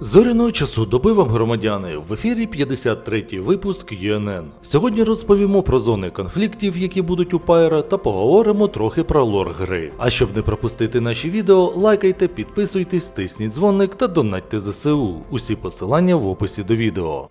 Зоряного часу доби вам громадяни в ефірі 53-й випуск ЮНН. Сьогодні розповімо про зони конфліктів, які будуть у Пайра, та поговоримо трохи про лор гри. А щоб не пропустити наші відео, лайкайте, підписуйтесь, тисніть дзвоник та донатьте ЗСУ. Усі посилання в описі до відео.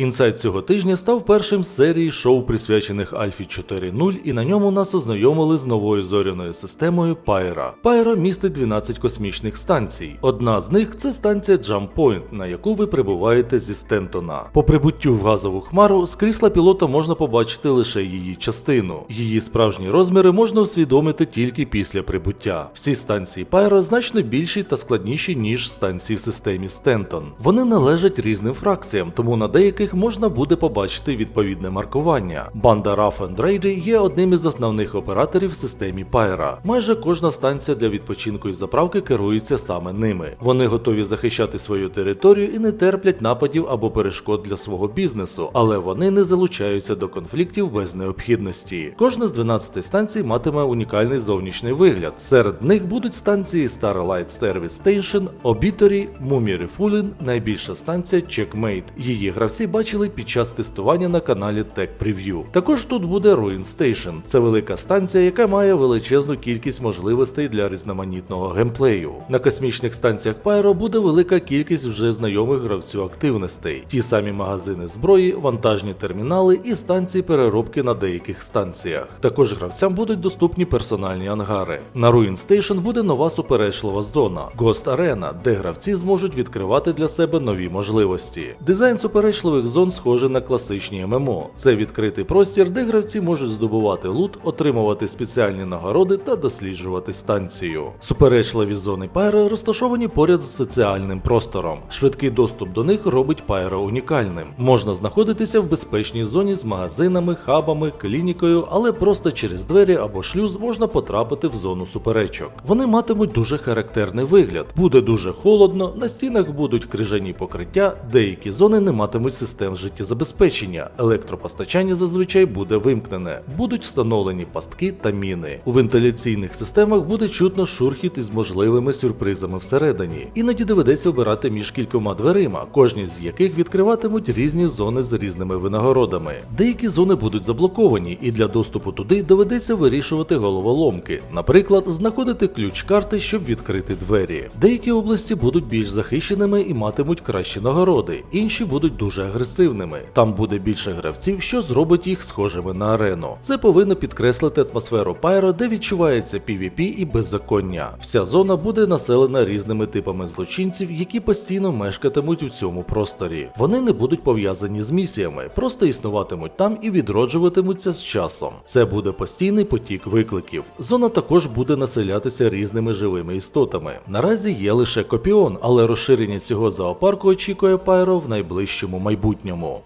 Інсайт цього тижня став першим з серії шоу, присвячених Альфі 4.0, і на ньому нас ознайомили з новою зоряною системою Пайра. Пайра містить 12 космічних станцій. Одна з них це станція Jump Point, на яку ви прибуваєте зі Стентона. По прибуттю в газову хмару з крісла пілота можна побачити лише її частину. Її справжні розміри можна усвідомити тільки після прибуття. Всі станції Пайра значно більші та складніші, ніж станції в системі Стентон. Вони належать різним фракціям, тому на деяких можна буде побачити відповідне маркування. Банда Rough and Ready є одним із основних операторів в системі Пайра. Майже кожна станція для відпочинку і заправки керується саме ними. Вони готові захищати свою територію і не терплять нападів або перешкод для свого бізнесу, але вони не залучаються до конфліктів без необхідності. Кожна з 12 станцій матиме унікальний зовнішній вигляд. Серед них будуть станції Starlight Service Station, Obitory, Mummy Refueling, найбільша станція Checkmate. Її гравці бачили під час тестування на каналі Tech Preview. Також тут буде Ruin Station. Це велика станція, яка має величезну кількість можливостей для різноманітного геймплею. На космічних станціях Pyro буде велика кількість вже знайомих гравцю активностей, ті самі магазини зброї, вантажні термінали і станції переробки на деяких станціях. Також гравцям будуть доступні персональні ангари. На Ruin Station буде нова суперечлива зона Ghost Arena, де гравці зможуть відкривати для себе нові можливості. Дизайн суперечливих зон схожий на класичні ММО. Це відкритий простір, де гравці можуть здобувати лут, отримувати спеціальні нагороди та досліджувати станцію. Суперечливі зони Пайро розташовані поряд з соціальним простором. Швидкий доступ до них робить Пайро унікальним. Можна знаходитися в безпечній зоні з магазинами, хабами, клінікою, але просто через двері або шлюз можна потрапити в зону суперечок. Вони матимуть дуже характерний вигляд. Буде дуже холодно, на стінах будуть крижані покриття, деякі зони не матимуть систем життєзабезпечення, електропостачання зазвичай буде вимкнене, будуть встановлені пастки та міни. У вентиляційних системах буде чутно шурхіт із можливими сюрпризами всередині. Іноді доведеться обирати між кількома дверима, кожні з яких відкриватимуть різні зони з різними винагородами. Деякі зони будуть заблоковані, і для доступу туди доведеться вирішувати головоломки, наприклад, знаходити ключ карти, щоб відкрити двері. Деякі області будуть більш захищеними і матимуть кращі нагороди, інші будуть дуже агресивними. Там буде більше гравців, що зробить їх схожими на арену. Це повинно підкреслити атмосферу Пайро, де відчувається PvP і беззаконня. Вся зона буде населена різними типами злочинців, які постійно мешкатимуть у цьому просторі. Вони не будуть пов'язані з місіями, просто існуватимуть там і відроджуватимуться з часом. Це буде постійний потік викликів. Зона також буде населятися різними живими істотами. Наразі є лише копіон, але розширення цього зоопарку очікує Пайро в найближчому майбутньому.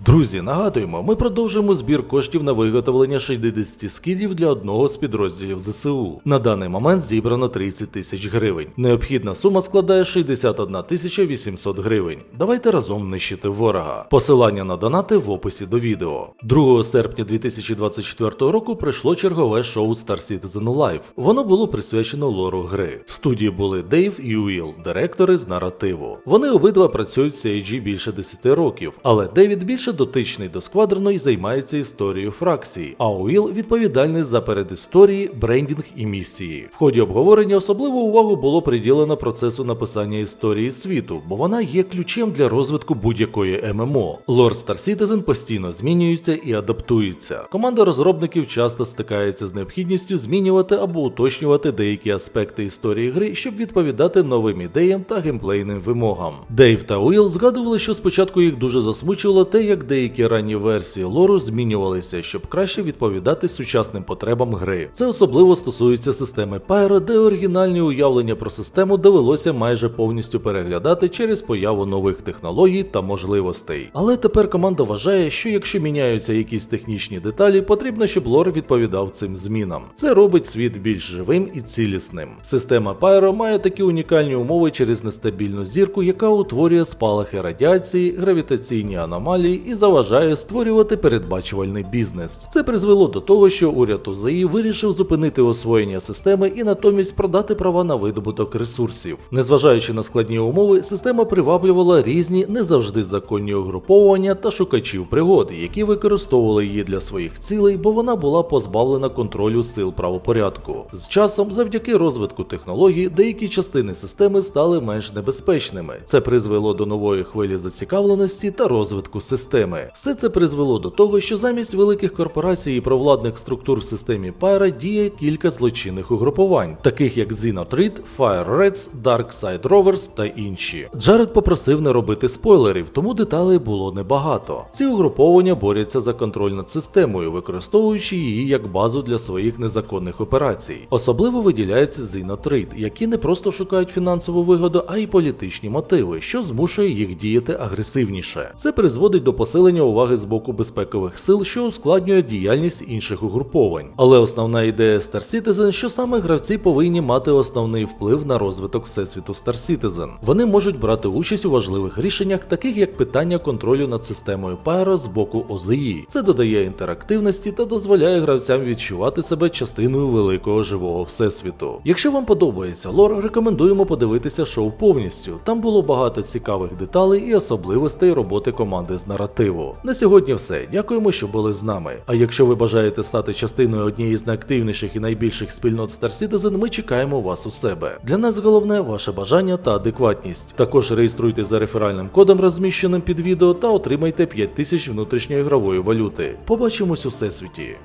Друзі, нагадуємо, ми продовжуємо збір коштів на виготовлення 60 скідів для одного з підрозділів ЗСУ. На даний момент зібрано 30 тисяч гривень. Необхідна сума складає 61 тисяча 800 гривень. Давайте разом нищити ворога. Посилання на донати в описі до відео. 2 серпня 2024 року прийшло чергове шоу Star Citizen Live. Воно було присвячено лору гри. В студії були Дейв і Уіл, директори з наративу. Вони обидва працюють в CIG більше 10 років, але Девід більше дотичний до сквадрону і займається історією фракції, а Уіл відповідальний за передісторії, брендінг і місії. В ході обговорення особливу увагу було приділено процесу написання історії світу, бо вона є ключем для розвитку будь-якої ММО. Лор Star Citizen постійно змінюється і адаптується. Команда розробників часто стикається з необхідністю змінювати або уточнювати деякі аспекти історії гри, щоб відповідати новим ідеям та геймплейним вимогам. Дейв та Уіл згадували, що спочатку їх дуже засмучувало те, як деякі ранні версії лору змінювалися, щоб краще відповідати сучасним потребам гри. Це особливо стосується системи Pyro, де оригінальні уявлення про систему довелося майже повністю переглядати через появу нових технологій та можливостей. Але тепер команда вважає, що якщо міняються якісь технічні деталі, потрібно, щоб лор відповідав цим змінам. Це робить світ більш живим і цілісним. Система Pyro має такі унікальні умови через нестабільну зірку, яка утворює спалахи радіації, гравітаційні аномалії аномалії і заважає створювати передбачувальний бізнес. Це призвело до того, що уряд УЗІ вирішив зупинити освоєння системи і натомість продати права на видобуток ресурсів. Незважаючи на складні умови, система приваблювала різні не завжди законні угруповання та шукачів пригод, які використовували її для своїх цілей, бо вона була позбавлена контролю сил правопорядку. З часом, завдяки розвитку технологій, деякі частини системи стали менш небезпечними. Це призвело до нової хвилі зацікавленості та розвитку системи. Все це призвело до того, що замість великих корпорацій і провладних структур в системі Pyra діє кілька злочинних угрупувань, таких як Xenothread, Fire Reds, Dark Side Rovers та інші. Джаред попросив не робити спойлерів, тому деталей було небагато. Ці угруповання борються за контроль над системою, використовуючи її як базу для своїх незаконних операцій. Особливо виділяється Xenothread, які не просто шукають фінансову вигоду, а й політичні мотиви, що змушує їх діяти агресивніше. Це призводить до посилення уваги з боку безпекових сил, що ускладнює діяльність інших угруповань. Але основна ідея Star Citizen, що саме гравці повинні мати основний вплив на розвиток всесвіту Star Citizen. Вони можуть брати участь у важливих рішеннях, таких як питання контролю над системою Pyro з боку ОЗІ. Це додає інтерактивності та дозволяє гравцям відчувати себе частиною великого живого всесвіту. Якщо вам подобається лор, рекомендуємо подивитися шоу повністю. Там було багато цікавих деталей і особливостей роботи команди з наративу. На сьогодні все. Дякуємо, що були з нами. А якщо ви бажаєте стати частиною однієї з найактивніших і найбільших спільнот Star Citizen, ми чекаємо вас у себе. Для нас головне ваше бажання та адекватність. Також реєструйтесь за реферальним кодом, розміщеним під відео, та отримайте 5000 внутрішньої ігрової валюти. Побачимось у всесвіті.